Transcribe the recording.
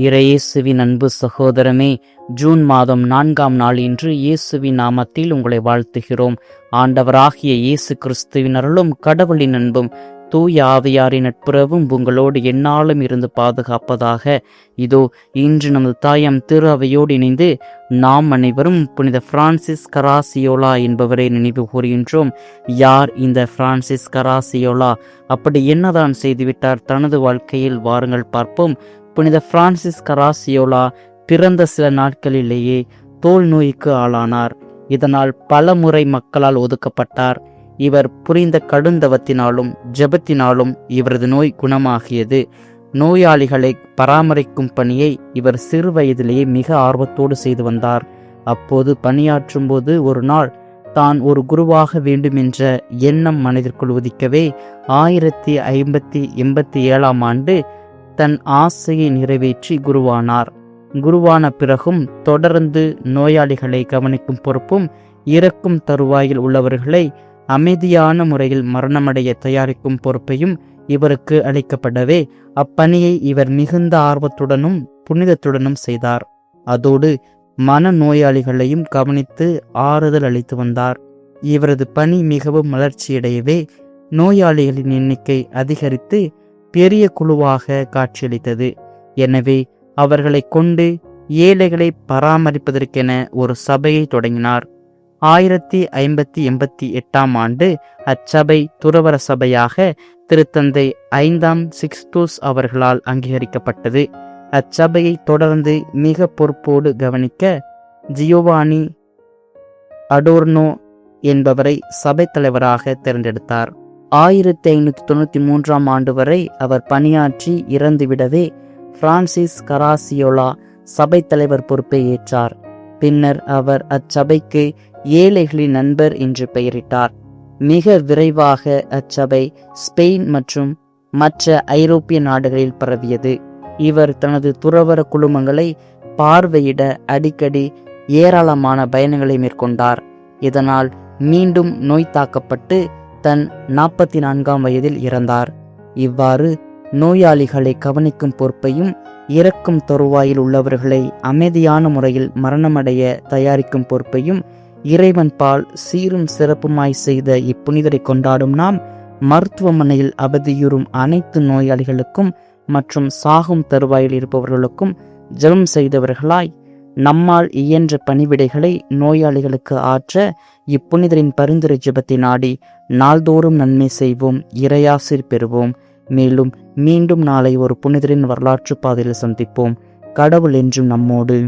இறையேசுவின் அன்பு சகோதரமே ஜூன் மாதம் நான்காம் நாள் இன்று இயேசுவின் நாமத்தில் உங்களை வாழ்த்துகிறோம். ஆண்டவராகிய இயேசு கிறிஸ்துவின் அருளும் கடவுளின் அன்பும் தூய ஆவியாரின் நட்புறவும் உங்களோடு எந்நாளும் இருந்து பாதுகாப்பதாக. இதோ இன்று நமது தாயம் திரு அவையோடு இணைந்து நாம் அனைவரும் புனித பிரான்சிஸ் கராசியோலா என்பவரை நினைவு கூறுகின்றோம். யார் இந்த பிரான்சிஸ் கராசியோலா? அப்படி என்னதான் செய்துவிட்டார்? தனது வாழ்க்கையில் வாருங்கள் பார்ப்போம். புனித பிரான்சிஸ் கராசியோலா பிறந்த சில நாட்களிலேயே தோல் நோய்க்கு ஆளானார். இதனால் பல முறை மக்களால் ஒதுக்கப்பட்டார். இவர் புரிந்த கடுந்தவத்தினாலும் ஜெபத்தினாலும் இவரது நோய் குணமாகியது. நோயாளிகளை பராமரிக்கும் பணியை இவர் சிறு வயதிலேயே மிக ஆர்வத்தோடு செய்து வந்தார். அப்போது பணியாற்றும் போது ஒரு நாள் தான் ஒரு குருவாக வேண்டும் என்ற எண்ணம் மனதிற்குள் உதிக்கவே ஆயிரத்தி ஐம்பத்தி எண்பத்தி ஏழாம் ஆண்டு தன் ஆசையை நிறைவேற்றி குருவானார். குருவான பிறகும் தொடர்ந்து நோயாளிகளை கவனிக்கும் பொறுப்பும் இறக்கும் தருவாயில் உள்ளவர்களை அமைதியான முறையில் மரணமடைய தயாரிக்கும் பொறுப்பையும் இவருக்கு அளிக்கப்படவே அப்பணியை இவர் மிகுந்த ஆர்வத்துடனும் புனிதத்துடனும் செய்தார். அதோடு மன நோயாளிகளையும் கவனித்து ஆறுதல் அளித்து வந்தார். இவரது பணி மிகவும் வளர்ச்சியடையவே நோயாளிகளின் எண்ணிக்கை அதிகரித்து பெரிய குழுவாக காட்சியளித்தது. எனவே அவர்களை கொண்டு ஏழைகளை பராமரிப்பதற்கென ஒரு சபையை தொடங்கினார். ஆயிரத்தி ஐம்பத்தி எண்பத்தி எட்டாம் ஆண்டு அச்சபை துறவர சபையாக திருத்தந்தை ஐந்தாம் சிக்ஸ்தூஸ் அவர்களால் அங்கீகரிக்கப்பட்டது. அச்சபையை தொடர்ந்து மிக பொறுப்போடு கவனிக்க ஜியோவானி அடோர்னோ என்பவரை சபை தலைவராக தேர்ந்தெடுத்தார். ஆயிரத்தி ஐநூற்றி தொண்ணூற்றி மூன்றாம் ஆண்டு வரை அவர் பணியாற்றி இறந்துவிடவே பிரான்சிஸ் கராசியோலா சபை தலைவர் பொறுப்பை ஏற்றார். பின்னர் அவர் அச்சபைக்கு ஏழைகளின் நண்பர் என்று பெயரிட்டார். மிக விரைவாக அச்சபை ஸ்பெயின் மற்றும் மற்ற ஐரோப்பிய நாடுகளில் பரவியது. இவர் தனது துறவர குழுமங்களை பார்வையிட அடிக்கடி ஏராளமான பயணங்களை மேற்கொண்டார். இதனால் மீண்டும் நோய் தாக்கப்பட்டு தன் நாற்பத்தி நான்காம் வயதில் இறந்தார். இவ்வாறு நோயாளிகளை கவனிக்கும் பொறுப்பையும் இறக்கும் தருவாயில் உள்ளவர்களை அமைதியான முறையில் மரணமடைய தயாரிக்கும் பொறுப்பையும் இறைவன் பால் சீரும் சிறப்புமாய் செய்த இப்புனிதரை கொண்டாடும் நாம் மருத்துவமனையில் அவதியுறும் அனைத்து நோயாளிகளுக்கும் மற்றும் சாகும் தருவாயில் இருப்பவர்களுக்கும் ஜெபம் செய்தவர்களாய் நம்மால் இயன்ற பணிவிடைகளை நோயாளிகளுக்கு ஆற்ற இப்புனிதரின் பரிந்துரை ஜெபத்தை நாடி நாள்தோறும் நன்மை செய்வோம் இறையாசிர் பெறுவோம். மேலும் மீண்டும் நாளை ஒரு புனிதரின் வரலாற்று பாதையில் சந்திப்போம். கடவுள் என்றும் நம்மோடு.